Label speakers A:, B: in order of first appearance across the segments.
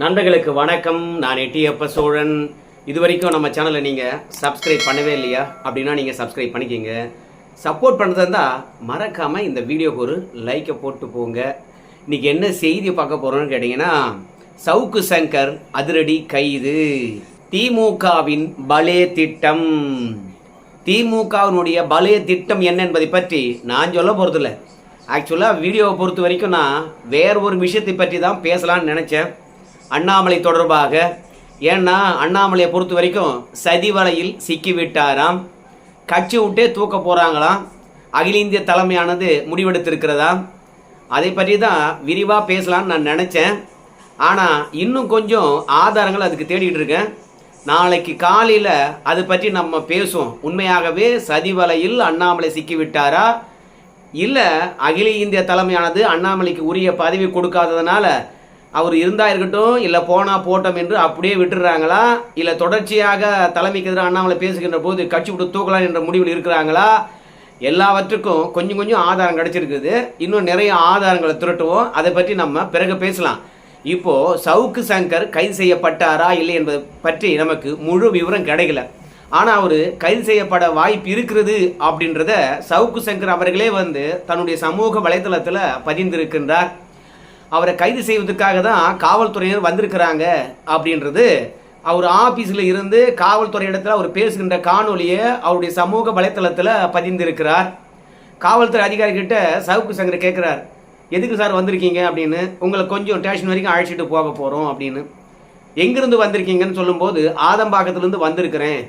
A: நண்பர்களுக்கு வணக்கம். நான் எட்டியப்ப சோழன். இது வரைக்கும் நம்ம சேனலை நீங்கள் சப்ஸ்கிரைப் பண்ணவே இல்லையா? அப்படின்னா நீங்கள் சப்ஸ்கிரைப் பண்ணிக்கிங்க. சப்போர்ட் பண்ணுறதா இருந்தால் மறக்காமல் இந்த வீடியோக்கு ஒரு லைக்கை போட்டு போங்க. இன்னைக்கு என்ன செய்தி பார்க்க போகிறோன்னு கேட்டிங்கன்னா சவுக்கு சங்கர் அதிரடி கைது. திமுகவின் பலே திட்டம். திமுகவினுடைய பலே திட்டம் என்ன என்பதை பற்றி நான் சொல்ல போகிறதில்ல ஆக்சுவலாக வீடியோவை பொறுத்த வரைக்கும் நான் வேறு ஒரு விஷயத்தை பற்றி தான் பேசலாம்னு நினச்சேன். அண்ணாமலை தொடர்பாக. ஏன்னா அண்ணாமலையை பொறுத்த வரைக்கும் சதி வலையில் சிக்கிவிட்டாராம். கட்சி விட்டே தூக்க போகிறாங்களாம் அகில இந்திய தலைமையானது முடிவெடுத்திருக்கிறதா அதை பற்றி தான் விரிவாக பேசலாம்னு நான் நினச்சேன். ஆனால் இன்னும் கொஞ்சம் ஆதாரங்கள் அதுக்கு தேடிட்டு இருக்கேன். நாளைக்கு காலையில் அது பற்றி நம்ம பேசுவோம். உண்மையாகவே சதி வலையில் அண்ணாமலை சிக்கிவிட்டாரா? இல்லை அகில இந்திய தலைமையானது அண்ணாமலைக்கு உரிய பதவி கொடுக்காததுனால அவர் இருந்தா இருக்கட்டும் இல்லை போனா போட்டோம் என்று அப்படியே விட்டுறாங்களா? இல்லை தொடர்ச்சியாக தலைமைக்கு எதிராக அண்ணாமலை பேசுகின்ற போது கட்சி விட்டு தூக்கலாம் என்ற முடிவில் இருக்கிறாங்களா? எல்லாவற்றுக்கும் கொஞ்சம் கொஞ்சம் ஆதாரம் கிடைச்சிருக்குது. இன்னும் நிறைய ஆதாரங்களை திரட்டுவோம். அதை பற்றி நம்ம பிறகு பேசலாம். இப்போ சவுக்கு சங்கர் கைது செய்யப்பட்டாரா இல்லை என்பது பற்றி நமக்கு முழு விவரம் கிடைக்கல. ஆனால் அவர் கைது செய்யப்பட வாய்ப்பு இருக்கிறது அப்படின்றத சவுக்கு சங்கர் அவர்களே வந்து தன்னுடைய சமூக வலைதளத்தில் பதிந்திருக்கின்றார். அவரை கைது செய்வதற்காக தான் காவல்துறையினர் வந்திருக்கிறாங்க அப்படின்றது. அவர் ஆஃபீஸில் இருந்து காவல்துறை இடத்துல அவர் பேசுகின்ற காணொலியை அவருடைய சமூக வலைத்தளத்தில் பதிந்திருக்கிறார். காவல்துறை அதிகாரிகிட்ட சவுக்கு சங்கர் கேட்குறார் எதுக்கு சார் வந்திருக்கீங்க? அப்படின்னு. உங்களை கொஞ்சம் ஸ்டேஷன் வரைக்கும் அழைச்சிட்டு போக போகிறோம் அப்படின்னு. எங்கேருந்து வந்திருக்கீங்கன்னு சொல்லும்போது ஆதம்பாக்கத்துலேருந்து வந்திருக்கிறேன்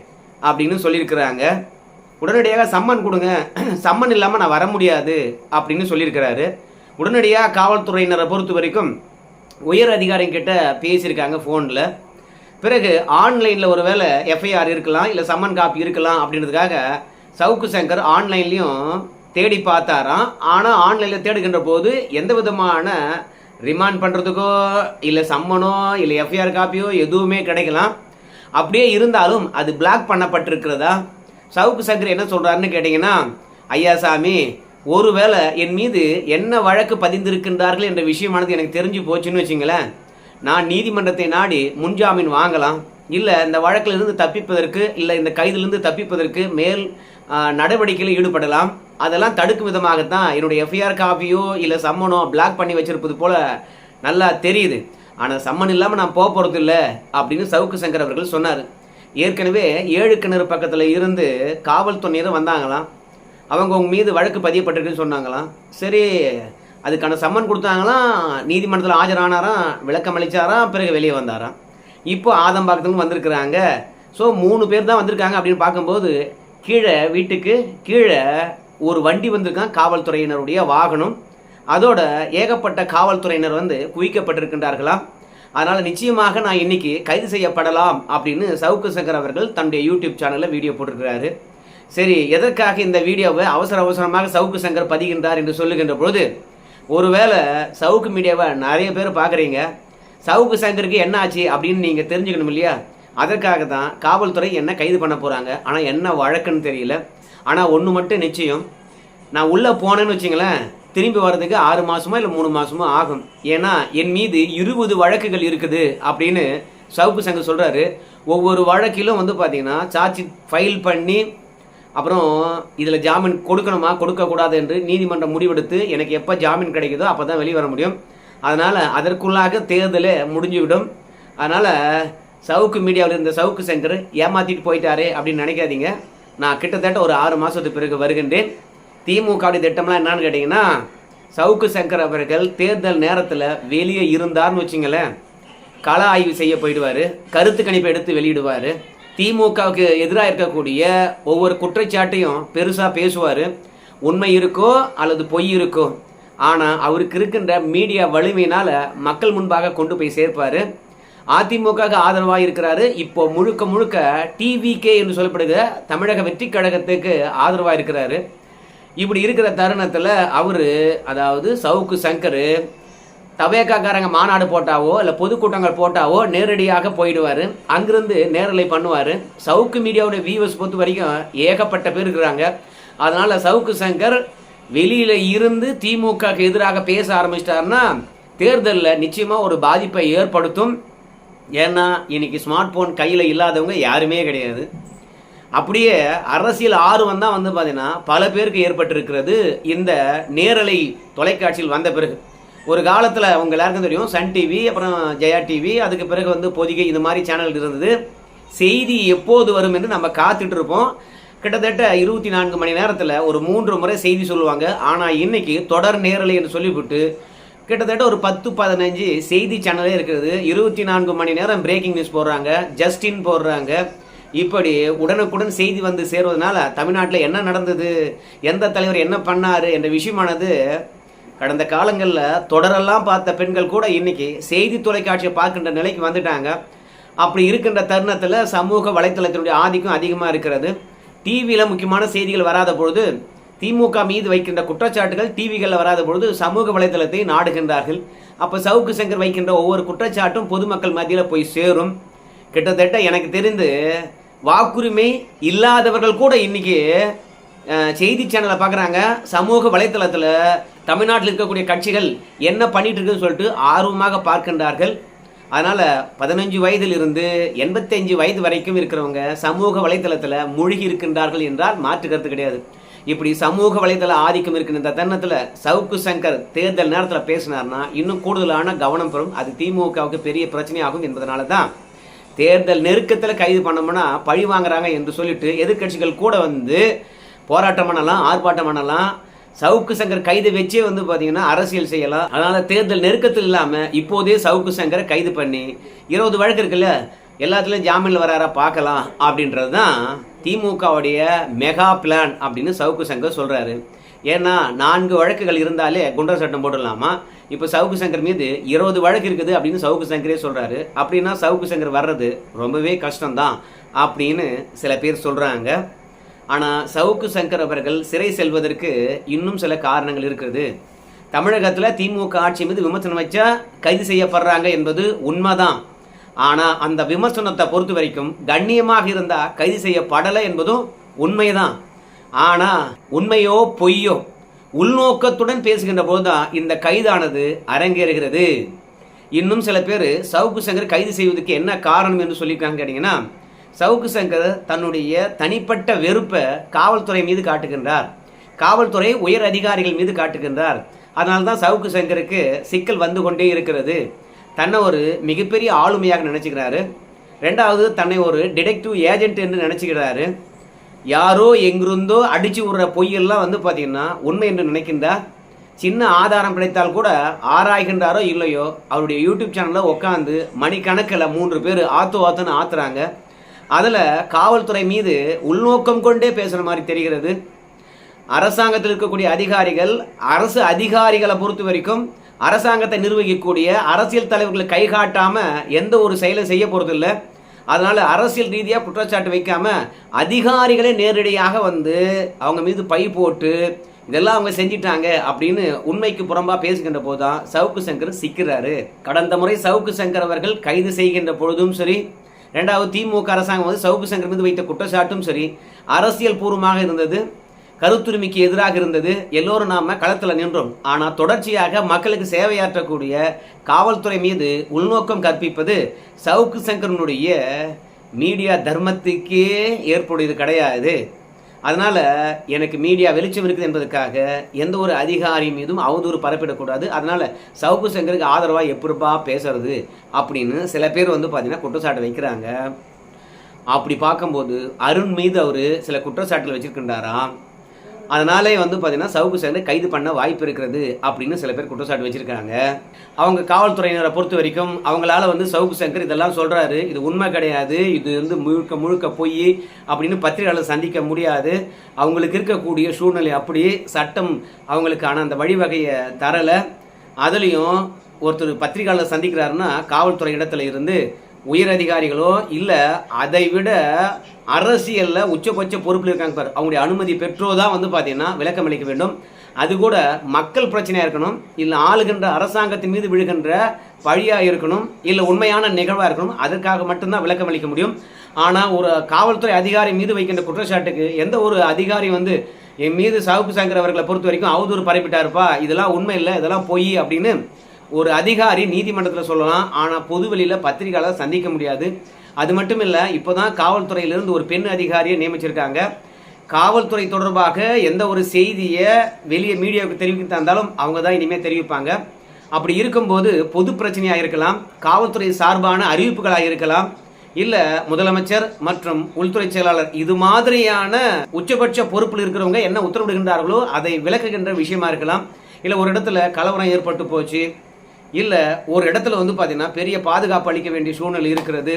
A: அப்படின்னு சொல்லியிருக்கிறாங்க. உடனடியாக சம்மன் கொடுங்க. சம்மன் இல்லாமல் நான் வர முடியாது அப்படின்னு சொல்லியிருக்கிறாரு. உடனடியாக காவல்துறையினரை பொறுத்த வரைக்கும் உயர் அதிகாரிங்கிட்ட பேசியிருக்காங்க ஃபோனில் பிறகு ஆன்லைனில் ஒரு வேளை எஃப்ஐஆர் இருக்கலாம் இல்லை சம்மன் காப்பி இருக்கலாம் அப்படின்றதுக்காக சவுக்கு சங்கர் ஆன்லைன்லேயும் தேடி பார்த்தாராம். ஆனால் ஆன்லைனில் தேடுகின்ற போது எந்த விதமான ரிமாண்ட் பண்ணுறதுக்கோ இல்லை சம்மனோ இல்லை எஃப்ஐஆர் காப்பியோ எதுவுமே கிடைக்கலாம். அப்படியே இருந்தாலும் அது பிளாக் பண்ணப்பட்டிருக்கிறதா? சவுக்கு சங்கர் என்ன சொல்கிறாருன்னு கேட்டிங்கன்னா ஐயா சாமி ஒருவேளை என் மீது என்ன வழக்கு பதிந்திருக்கின்றார்கள் என்ற விஷயமானது எனக்கு தெரிஞ்சு போச்சுன்னு வச்சுங்களேன். நான் நீதிமன்றத்தை நாடி முன்ஜாமீன் வாங்கலாம். இல்லை இந்த வழக்கிலிருந்து தப்பிப்பதற்கு இல்லை இந்த கைதிலிருந்து தப்பிப்பதற்கு மேல் நடவடிக்கையில் ஈடுபடலாம். அதெல்லாம் தடுக்கும் விதமாகத்தான் என்னுடைய எஃப்ஐஆர் காப்பியோ இல்லை சம்மனோ பிளாக் பண்ணி வச்சிருப்பது போல நல்லா தெரியுது. ஆனால் சம்மன் இல்லாமல் நான் போக போகிறது இல்லை அப்படின்னு சவுக்கு சங்கர் அவர்கள் சொன்னார். ஏற்கனவே ஏழு கிணறு பக்கத்தில் இருந்து காவல்துறையினர் வந்தாங்களாம். அவங்க உங்க மீது வழக்கு பதியப்பட்டிருக்குன்னு சொன்னாங்களாம் சரி அதுக்கான சம்மன் கொடுத்தாங்களாம் நீதிமன்றத்தில் ஆஜரானாராம் விளக்கம் அளித்தாராம் பிறகு வெளியே வந்தாராம் இப்போ ஆதம்பாக்கத்துக்கும் வந்திருக்கிறாங்க. ஸோ மூணு பேர் தான் வந்திருக்காங்க அப்படின்னு பார்க்கும்போது கீழே வீட்டுக்கு கீழே ஒரு வண்டி வந்திருக்கான் காவல்துறையினருடைய வாகனம். அதோட ஏகப்பட்ட காவல்துறையினர் வந்து குவிக்கப்பட்டிருக்கின்றார்களாம் அதனால் நிச்சயமாக நான் இன்னைக்கு கைது செய்யப்படலாம் அப்படின்னு சவுக்கு சங்கர் அவர்கள் தன்னுடைய யூடியூப் சேனலில் வீடியோ போட்டிருக்கிறாரு. சரி எதற்காக இந்த வீடியோவை அவசர அவசரமாக சவுக்கு சங்கர் பதிகின்றார் என்று சொல்லுகின்ற பொழுது ஒருவேளை சவுக்கு மீடியாவை நிறைய பேர் பார்க்குறீங்க சவுக்கு சங்கருக்கு என்ன ஆச்சு அப்படின்னு நீங்கள் தெரிஞ்சுக்கணும் இல்லையா? அதற்காக தான் காவல்துறை என்ன கைது பண்ண போகிறாங்க ஆனால் என்ன வழக்குன்னு தெரியல. ஆனால் ஒன்று மட்டும் நிச்சயம் நான் உள்ளே போனேன்னு வச்சிங்களேன் திரும்பி வர்றதுக்கு ஆறு மாதமோ இல்லை மூணு மாதமோ ஆகும். ஏன்னா என் மீது இருபது வழக்குகள் இருக்குது அப்படின்னு சவுக்கு சங்கர் சொல்கிறாரு ஒவ்வொரு வழக்கிலும் வந்து பார்த்திங்கன்னா சார்ஜ் ஃபைல் பண்ணி அப்புறம் இதில் ஜாமீன் கொடுக்கணுமா கொடுக்கக்கூடாது என்று நீதிமன்றம் முடிவெடுத்து எனக்கு எப்போ ஜாமீன் கிடைக்குதோ அப்போ தான் வெளியே வர முடியும். அதனால் அதற்குள்ளாக தேர்தலே முடிஞ்சுவிடும். அதனால் சவுக்கு மீடியாவில் இருந்த சவுக்கு சங்கர் ஏமாற்றிட்டு போயிட்டாரே அப்படின்னு நினைக்காதீங்க. நான் கிட்டத்தட்ட ஒரு ஆறு மாதத்துக்கு பிறகு வருகின்றேன். திமுகவுடைய திட்டம்லாம் என்னன்னு கேட்டிங்கன்னா சவுக்கு சங்கர் அவர்கள் தேர்தல் நேரத்தில் வெளியே இருந்தார்னு வச்சுங்களேன் கள ஆய்வு செய்ய போயிடுவார் கருத்து கணிப்பை எடுத்து வெளியிடுவார். திமுகவுக்கு எதிராக இருக்கக்கூடிய ஒவ்வொரு குற்றச்சாட்டையும் பெருசாக பேசுவார். உண்மை இருக்கோ அல்லது பொய் இருக்கோ. ஆனால் அவருக்கு இருக்கின்ற மீடியா வலிமையினால் மக்கள் முன்பாக கொண்டு போய் சேர்ப்பார். அதிமுக ஆதரவாக இருக்கிறாரு. இப்போ முழுக்க முழுக்க டிவிகே என்று சொல்லப்படுகிற தமிழக வெற்றி கழகத்துக்கு ஆதரவாக இருக்கிறாரு. இப்படி இருக்கிற தருணத்தில் அவர் அதாவது சவுக்கு சங்கர் தவேக்காக்காரங்க மாநாடு போட்டாவோ இல்லை பொதுக்கூட்டங்கள் போட்டாவோ நேரடியாக போயிடுவார். அங்கிருந்து நேரலை பண்ணுவார். சவுக்கு மீடியாவோட வியூவர்ஸ் பொறுத்த வரைக்கும் ஏகப்பட்ட பேர் இருக்கிறாங்க. அதனால் சவுக்கு சங்கர் வெளியில் இருந்து திமுகக்கு எதிராக பேச ஆரம்பிச்சிட்டாருன்னா தேர்தலில் நிச்சயமாக ஒரு பாதிப்பை ஏற்படுத்தும். ஏன்னா இன்னைக்கு ஸ்மார்ட் போன் கையில் இல்லாதவங்க யாருமே கிடையாது. அப்படியே அரசியல் ஆர்வம் தான் வந்து பார்த்தீங்கன்னா பல பேருக்கு ஏற்பட்டிருக்கிறது இந்த நேரலை தொலைக்காட்சியில் வந்த பிறகு. ஒரு காலத்தில் அவங்க எல்லாருக்கும் தெரியும் சன் டிவி அப்புறம் ஜெயா டிவி அதுக்கு பிறகு வந்து பொதிகை இந்த மாதிரி சேனல் இருந்தது. செய்தி எப்போது வரும் என்று நம்ம காத்துட்டு இருப்போம். கிட்டத்தட்ட இருபத்தி நான்கு மணி நேரத்தில் ஒரு மூன்று முறை செய்தி சொல்லுவாங்க. ஆனால் இன்னைக்கு தொடர் நேரலை என்று சொல்லிவிட்டு கிட்டத்தட்ட ஒரு பத்து பதினஞ்சு செய்தி சேனலே இருக்கிறது. இருபத்தி நான்கு மணி நேரம் பிரேக்கிங் நியூஸ் போடுறாங்க ஜஸ்டின் போடுறாங்க. இப்படி உடனுக்குடன் செய்தி வந்து சேருவதனால தமிழ்நாட்டில் என்ன நடந்தது எந்த தலைவர் என்ன பண்ணாரு என்ற விஷயமானது கடந்த காலங்களில் தொடரெல்லாம் பார்த்த பெண்கள் கூட இன்றைக்கி செய்தி தொலைக்காட்சியை பார்க்கின்ற நிலைக்கு வந்துட்டாங்க. அப்படி இருக்கின்ற தருணத்தில் சமூக வலைத்தளத்தினுடைய ஆதிக்கம் அதிகமாக இருக்கிறது. டிவியில் முக்கியமான செய்திகள் வராத பொழுது திமுக மீது வைக்கின்ற குற்றச்சாட்டுகள் டிவிகளில் வராத பொழுது சமூக வலைதளத்தை நாடுகின்றார்கள். அப்போ சவுக்கு சங்கர் வைக்கின்ற ஒவ்வொரு குற்றச்சாட்டும் பொதுமக்கள் மத்தியில் போய் சேரும். கிட்டத்தட்ட எனக்கு தெரிந்து வாக்குரிமை இல்லாதவர்கள் கூட இன்றைக்கி செய்தி சேனலை பார்க்குறாங்க. சமூக வலைத்தளத்தில் தமிழ்நாட்டில் இருக்கக்கூடிய கட்சிகள் என்ன பண்ணிட்டு இருக்குன்னு சொல்லிட்டு ஆர்வமாக பார்க்கின்றார்கள். அதனால் பதினஞ்சு வயதிலிருந்து எண்பத்தஞ்சு வயது வரைக்கும் இருக்கிறவங்க சமூக வலைத்தளத்தில் மூழ்கி இருக்கின்றார்கள் என்றால் மாற்று கருத்து கிடையாது. இப்படி சமூக வலைதள ஆதிக்கம் இருக்கின்ற இந்த தருணத்தில் சவுக்கு சங்கர் தேர்தல் நேரத்தில் பேசினார்னா இன்னும் கூடுதலான கவனம் பெறும். அது திமுகவுக்கு பெரிய பிரச்சனையாகும் என்பதனால தான் தேர்தல் நெருக்கத்தில் கைது பண்ணோம்னா பழி வாங்குறாங்க என்று சொல்லிட்டு எதிர்க்கட்சிகள் கூட வந்து போராட்டம் பண்ணலாம் ஆர்ப்பாட்டம் பண்ணலாம். சவுக்கு சங்கர் கைது வச்சே வந்து பார்த்தீங்கன்னா அரசியல் செய்யலாம். அதனால் தேர்தல் நெருக்கத்தில் இல்லாமல் இப்போதே சவுக்கு சங்கரை கைது பண்ணி இருபது வழக்கு இருக்குல்ல எல்லாத்துலேயும் ஜாமீனில் வராரா பார்க்கலாம் அப்படின்றது தான் திமுகவுடைய மெகா பிளான் அப்படின்னு சவுக்கு சங்கர் சொல்கிறாரு ஏன்னா நான்கு வழக்குகள் இருந்தாலே குண்டர் சட்டம் போட்டுடலாமா? இப்போ சவுக்கு சங்கர் மீது இருபது வழக்கு இருக்குது அப்படின்னு சவுக்கு சங்கரே சொல்கிறாரு அப்படின்னா சவுக்கு சங்கர் வர்றது ரொம்பவே கஷ்டம்தான் அப்படின்னு சில பேர் சொல்கிறாங்க ஆனால் சவுக்கு சங்கர் அவர்கள் சிறை செல்வதற்கு இன்னும் சில காரணங்கள் இருக்கிறது. தமிழகத்தில் திமுக ஆட்சி மீது விமர்சனம் வச்சா கைது செய்யப்படுறாங்க என்பது உண்மைதான். ஆனால் அந்த விமர்சனத்தை பொறுத்த வரைக்கும் கண்ணியமாக இருந்தால் கைது செய்யப்படலை என்பதும் உண்மைதான். ஆனால் உண்மையோ பொய்யோ உள்நோக்கத்துடன் பேசுகின்ற போதுதான் இந்த கைதானது அரங்கேறுகிறது. இன்னும் சில பேர் சவுக்கு சங்கர் கைது செய்வதற்கு என்ன காரணம் என்று சொல்லியிருக்காங்க கேட்டிங்கன்னா சவுக்கு சங்கர் தன்னுடைய தனிப்பட்ட வெறுப்பை காவல்துறை மீது காட்டுகின்றார். காவல்துறை உயர் அதிகாரிகள் மீது காட்டுகின்றார். அதனால தான் சவுக்கு சங்கருக்கு சிக்கல் வந்து கொண்டே இருக்கிறது. தன்னை ஒரு மிகப்பெரிய ஆளுமையாக நினச்சிக்கிறாரு. ரெண்டாவது தன்னை ஒரு டிடெக்டிவ் ஏஜென்ட் என்று நினச்சிக்கிறாரு. யாரோ எங்கிருந்தோ அடித்து விடுற பொய்யெல்லாம் வந்து பார்த்திங்கன்னா உண்மை என்று நினைக்கின்றார். சின்ன ஆதாரம் கிடைத்தால் கூட ஆராய்கின்றாரோ இல்லையோ அவருடைய யூடியூப் சேனலில் உட்காந்து மணிக்கணக்கில் மூன்று பேர் ஆத்து ஆத்துன்னு ஆத்துறாங்க. அதில் காவல்துறை மீது உள்நோக்கம் கொண்டே பேசுகிற மாதிரி தெரிகிறது. அரசாங்கத்தில் இருக்கக்கூடிய அதிகாரிகள் அரசு அதிகாரிகளை பொறுத்த வரைக்கும் அரசாங்கத்தை நிர்வகிக்கக்கூடிய அரசியல் தலைவர்களை கை காட்டாமல் எந்த ஒரு செயலை செய்ய போகிறதில்லை அதனால் அரசியல் ரீதியாக குற்றச்சாட்டு வைக்காமல் அதிகாரிகளே நேரடியாக வந்து அவங்க மீது பை போட்டு இதெல்லாம் அவங்க செஞ்சிட்டாங்க அப்படின்னு உண்மைக்கு புறம்பாக பேசுகின்ற போது தான் சவுக்கு சங்கர் சிக்கிறாரு. கடந்த முறை சவுக்கு சங்கர் அவர்கள் கைது செய்கின்ற பொழுதும் சரி ரெண்டாவது திமுக அரசாங்கம் வந்து சவுக்கு சங்கர் மீது வைத்த குற்றச்சாட்டும் சரி அரசியல் பூர்வமாக இருந்தது கருத்துரிமைக்கு எதிராக இருந்தது எல்லோரும் நாம களத்தில் நின்றோம். ஆனால் தொடர்ச்சியாக மக்களுக்கு சேவையாற்றக்கூடிய காவல்துறை மீது உள்நோக்கம் கற்பிப்பது சவுக்கு சங்கரனுடைய மீடியா தர்மத்துக்கே ஏற்புடையது கிடையாது. அதனால் எனக்கு மீடியா வெளிச்சம் இருக்குது என்பதற்காக எந்த ஒரு அதிகாரி மீதும் அவதூறு பரப்பிடக்கூடாது. அதனால் சவுக்கு சங்கருக்கு ஆதரவாக எப்படிப்பா பேசுறது அப்படின்னு சில பேர் வந்து பார்த்தீங்கன்னா குற்றச்சாட்டு வைக்கிறாங்க. அப்படி பார்க்கும்போது அருண் மீது அவர் சில குற்றச்சாட்டுகள் வச்சுருக்கின்றாராம் அதனாலே வந்து பார்த்தீங்கன்னா சவுக்கு சேர்ந்து கைது பண்ண வாய்ப்பு இருக்கிறது அப்படின்னு சில பேர் குற்றச்சாட்டு வச்சிருக்காங்க அவங்க காவல்துறையினரை பொறுத்த வரைக்கும் அவங்களால வந்து சவுக்கு சங்கர் இதெல்லாம் சொல்றாரு. இது உண்மை கிடையாது. இது வந்து முழுக்க முழுக்க போய் அப்படின்னு பத்திரிகையாளர் சந்திக்க முடியாது. அவங்களுக்கு இருக்கக்கூடிய சூழ்நிலை அப்படி சட்டம் அவங்களுக்கான அந்த வழிவகையை தரலை. அதுலேயும் ஒருத்தர் பத்திரிகையாளர் சந்திக்கிறாருன்னா காவல்துறை இடத்துல இருந்து உயர் அதிகாரிகளோ இல்லை அதை விட அரசியலில் உச்சபட்ச பொறுப்பில் இருக்காங்க பாரு. அவங்களுடைய அனுமதி பெற்றோ தான் வந்து பார்த்தீங்கன்னா விளக்கம் அளிக்க வேண்டும். அது கூட மக்கள் பிரச்சனையாக இருக்கணும் இல்லை ஆளுகின்ற அரசாங்கத்தின் மீது விழுகின்ற பழியாக இருக்கணும் இல்லை உண்மையான நிகழ்வாக இருக்கணும் அதற்காக மட்டும்தான் விளக்கம் அளிக்க முடியும். ஆனால் ஒரு காவல்துறை அதிகாரி மீது வைக்கின்ற குற்றச்சாட்டுக்கு எந்த ஒரு அதிகாரி வந்து என் மீது சவுப்பு சங்கர் அவர்களை பொறுத்த வரைக்கும் அவதூறு பரப்பிட்டாருப்பா இதெல்லாம் உண்மை இல்லை இதெல்லாம் பொய் அப்படின்னு ஒரு அதிகாரி நீதிமன்றத்தில் சொல்லலாம். ஆனால் பொது வெளியில் பத்திரிகையாளர் சந்திக்க முடியாது. அது மட்டும் இல்லை இப்போ தான் காவல்துறையிலிருந்து ஒரு பெண் அதிகாரியை நியமிச்சிருக்காங்க. காவல்துறை தொடர்பாக எந்த ஒரு செய்தியை வெளியே மீடியாவுக்கு தெரிவிக்க தந்தாலும் அவங்க தான் இனிமேல் தெரிவிப்பாங்க. அப்படி இருக்கும்போது பொது பிரச்சனையாக இருக்கலாம் காவல்துறை சார்பான அறிவிப்புகளாக இருக்கலாம் இல்லை முதலமைச்சர் மற்றும் உள்துறை செயலாளர் இது மாதிரியான உச்சபட்ச பொறுப்பில் இருக்கிறவங்க என்ன உத்தரவிடுகின்றார்களோ அதை விளக்குகின்ற விஷயமா இருக்கலாம். இல்லை ஒரு இடத்துல கலவரம் ஏற்பட்டு போச்சு இல்லை ஒரு இடத்துல வந்து பார்த்திங்கன்னா பெரிய பாதுகாப்பு அளிக்க வேண்டிய சூழ்நிலை இருக்கிறது.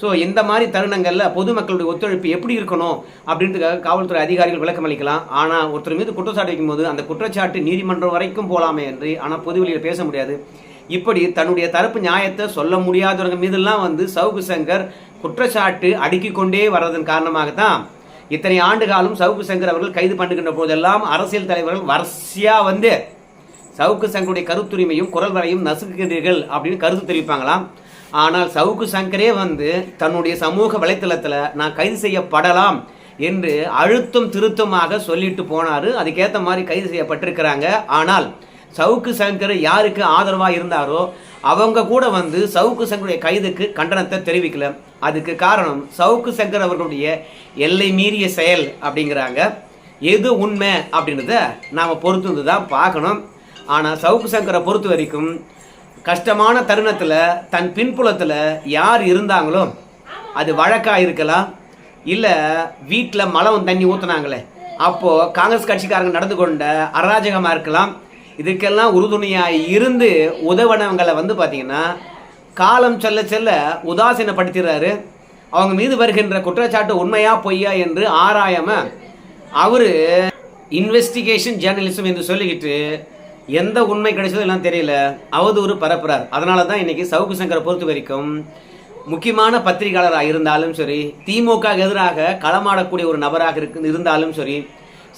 A: ஸோ இந்த மாதிரி தருணங்களில் பொதுமக்களுடைய ஒத்துழைப்பு எப்படி இருக்கணும் அப்படின்றதுக்காக காவல்துறை அதிகாரிகள் விளக்கம் அளிக்கலாம். ஆனால் ஒருத்தர் மீது குற்றச்சாட்டு வைக்கும்போது அந்த குற்றச்சாட்டு நீதிமன்றம் வரைக்கும் போகலாமே என்று ஆனால் பொதுவெளியில் பேச முடியாது. இப்படி தன்னுடைய தரப்பு நியாயத்தை சொல்ல முடியாதவங்க மீதெல்லாம் வந்து சவுகு சங்கர் குற்றச்சாட்டு அடுக்கி கொண்டே வர்றதன் காரணமாகத்தான் இத்தனை ஆண்டு காலம் சவுக்கு சங்கர் அவர்கள் கைது பண்ணுகின்ற போதெல்லாம் அரசியல் தலைவர்கள் வரிசையாக வந்து சவுக்கு சங்கருடைய கருத்துரிமையும் குரல் வரையும் நசுக்குகிறீர்கள் அப்படின்னு கருத்து தெரிவிப்பாங்களாம். ஆனால் சவுக்கு சங்கரே வந்து தன்னுடைய சமூக வலைத்தளத்தில் நான் கைது செய்யப்படலாம் என்று அழுத்தம் திருத்தமாக சொல்லிட்டு போனாரு. அதுக்கேற்ற மாதிரி கைது செய்யப்பட்டிருக்கிறாங்க. ஆனால் சவுக்கு சங்கர் யாருக்கு ஆதரவாக இருந்தாரோ அவங்க கூட வந்து சவுக்கு சங்கருடைய கைதுக்கு கண்டனத்தை தெரிவிக்கல. அதுக்கு காரணம் சவுக்கு சங்கர் அவர்களுடைய எல்லை மீறிய செயல் அப்படிங்கிறாங்க. எது உண்மை அப்படின்றத நாம் பொறுத்து தான் பார்க்கணும். ஆனால் சவுக்கு சங்கரை பொறுத்த வரைக்கும் கஷ்டமான தருணத்தில் தன் பின்புலத்தில் யார் இருந்தாங்களோ அது வழக்காக இருக்கலாம். இல்லை வீட்டில் மலம் தண்ணி ஊற்றுனாங்களே அப்போது காங்கிரஸ் கட்சிக்காரங்க நடந்து கொண்ட அராஜகமாக இருக்கலாம். இதுக்கெல்லாம் உறுதுணையாக இருந்து உதவனவங்களை வந்து பார்த்தீங்கன்னா காலம் செல்ல செல்ல உதாசீனப்படுத்திடுறாரு அவங்க மீது வருகின்ற குற்றச்சாட்டு உண்மையா பொய்யா என்று ஆராயாம அவர் இன்வெஸ்டிகேஷன் ஜேர்னலிசம் என்று சொல்லிக்கிட்டு எந்த உண்மை கிடைச்சதோ எல்லாம் தெரியல. அவதூறு பரப்புறார். அதனால தான் இன்னைக்கு சவுக்கு சங்கரை பொறுத்த வரைக்கும் முக்கியமான பத்திரிகையாளராக இருந்தாலும் சரி திமுக எதிராக களமாடக்கூடிய ஒரு நபராக இருக்கு இருந்தாலும் சரி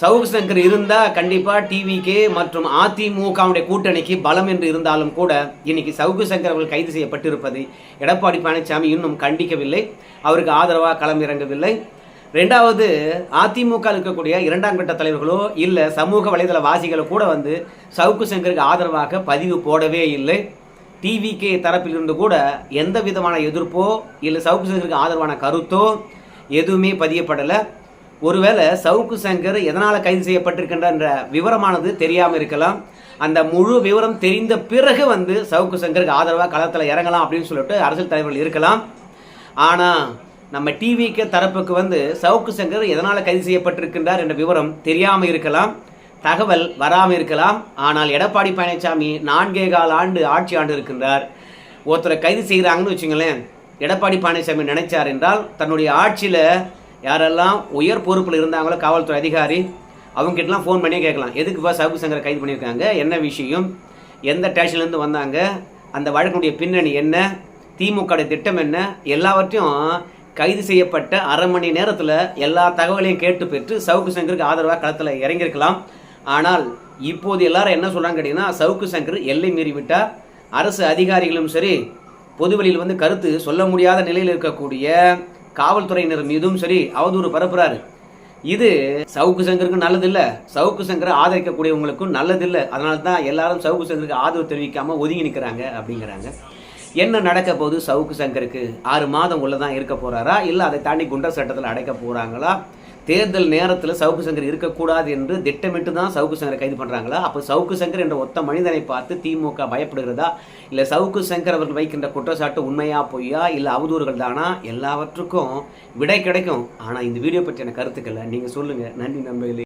A: சவுக்கு சங்கர் இருந்தால் கண்டிப்பாக டிவிக்கு மற்றும் அதிமுகவுடைய கூட்டணிக்கு பலம் என்று இருந்தாலும் கூட இன்னைக்கு சவுக்கு சங்கர் அவர்கள் கைது செய்யப்பட்டிருப்பதை எடப்பாடி பழனிசாமி இன்னும் கண்டிக்கவில்லை. அவருக்கு ஆதரவாக களம் இறங்கவில்லை. ரெண்டாவது அதிமுக இருக்கக்கூடிய இரண்டாம் கட்ட தலைவர்களோ இல்லை சமூக வலைதள வாசிகளோ கூட வந்து சவுக்கு சங்கருக்கு ஆதரவாக பதிவு போடவே இல்லை. டிவிகே தரப்பிலிருந்து கூட எந்த விதமான எதிர்ப்போ இல்லை சவுக்கு சங்கருக்கு ஆதரவான கருத்தோ எதுவுமே பதியப்படலை. ஒருவேளை சவுக்கு சங்கர் எதனால் கைது செய்யப்பட்டிருக்கின்ற விவரமானது தெரியாமல் இருக்கலாம். அந்த முழு விவரம் தெரிந்த பிறகு வந்து சவுக்கு சங்கருக்கு ஆதரவாக களத்தில் இறங்கலாம் அப்படின்னு சொல்லிட்டு அரசியல் தலைவர்கள் இருக்கலாம். ஆனால் நம்ம டிவிக்கு தரப்புக்கு வந்து சவுக்கு சங்கர் எதனால் கைது செய்யப்பட்டிருக்கின்றார் என்ற விவரம் தெரியாமல் இருக்கலாம் தகவல் வராமல் இருக்கலாம். ஆனால் எடப்பாடி பழனிசாமி நான்கே கால் ஆண்டு ஆட்சி ஆண்டு இருக்கின்றார். ஒருத்தரை கைது செய்கிறாங்கன்னு வச்சுங்களேன் எடப்பாடி பழனிசாமி நினைச்சார் என்றால் தன்னுடைய ஆட்சியில் யாரெல்லாம் உயர் பொறுப்பில் இருந்தாங்களோ காவல்துறை அதிகாரி அவங்ககிட்டலாம் ஃபோன் பண்ணி கேட்கலாம். எதுக்குப்பா சவுக்கு சங்கரை கைது பண்ணியிருக்காங்க? என்ன விஷயம்? எந்த ஸ்டேஷன்லேருந்து வந்தாங்க? அந்த வழக்கினுடைய பின்னணி என்ன? திமுக திட்டம் என்ன? எல்லாவற்றையும் கைது செய்யப்பட்ட அரை மணி நேரத்தில் எல்லா தகவலையும் கேட்டு பெற்று சவுக்கு சங்கருக்கு ஆதரவாக களத்தில் இறங்கியிருக்கலாம். ஆனால் இப்போது எல்லாரும் என்ன சொல்கிறாங்க கேட்டிங்கன்னா சவுக்கு சங்கர் எல்லை மீறிவிட்டால் அரசு அதிகாரிகளும் சரி பொதுவெளியில் வந்து கருத்து சொல்ல முடியாத நிலையில் இருக்கக்கூடிய காவல்துறையினர் மீதும் சரி அவதூறு பரப்புறாரு. இது சவுக்கு சங்கருக்கு நல்லதில்லை. சவுக்கு சங்கரை ஆதரிக்கக்கூடியவங்களுக்கும் நல்லதில்லை. அதனால தான் எல்லாரும் சவுக்கு சங்கருக்கு ஆதரவு தெரிவிக்காமல் ஒதுங்கி நிற்கிறாங்க அப்படிங்கிறாங்க. என்ன நடக்க போகுது? சவுக்கு சங்கருக்கு ஆறு மாதம் உள்ள தான் இருக்க போகிறாரா இல்லை அதை தாண்டி குண்டர் சட்டத்தில் அடைக்க போகிறாங்களா தேர்தல் நேரத்தில் சவுக்கு சங்கர் இருக்கக்கூடாது என்று திட்டமிட்டு தான் சவுக்கு சங்கரை கைது பண்ணுறாங்களா அப்போ சவுக்கு சங்கர் என்ற ஒத்த மனிதனை பார்த்து திமுக பயப்படுகிறதா? இல்லை சவுக்கு சங்கர் அவர்கள் வைக்கின்ற குற்றச்சாட்டு உண்மையா பொய்யா? இல்லை அவதூறுகள் தானா? எல்லாவற்றுக்கும் விடை கிடைக்கும். ஆனால் இந்த வீடியோ பற்றியான கருத்துக்களை நீங்கள் சொல்லுங்கள் நன்றி நண்பர்களே.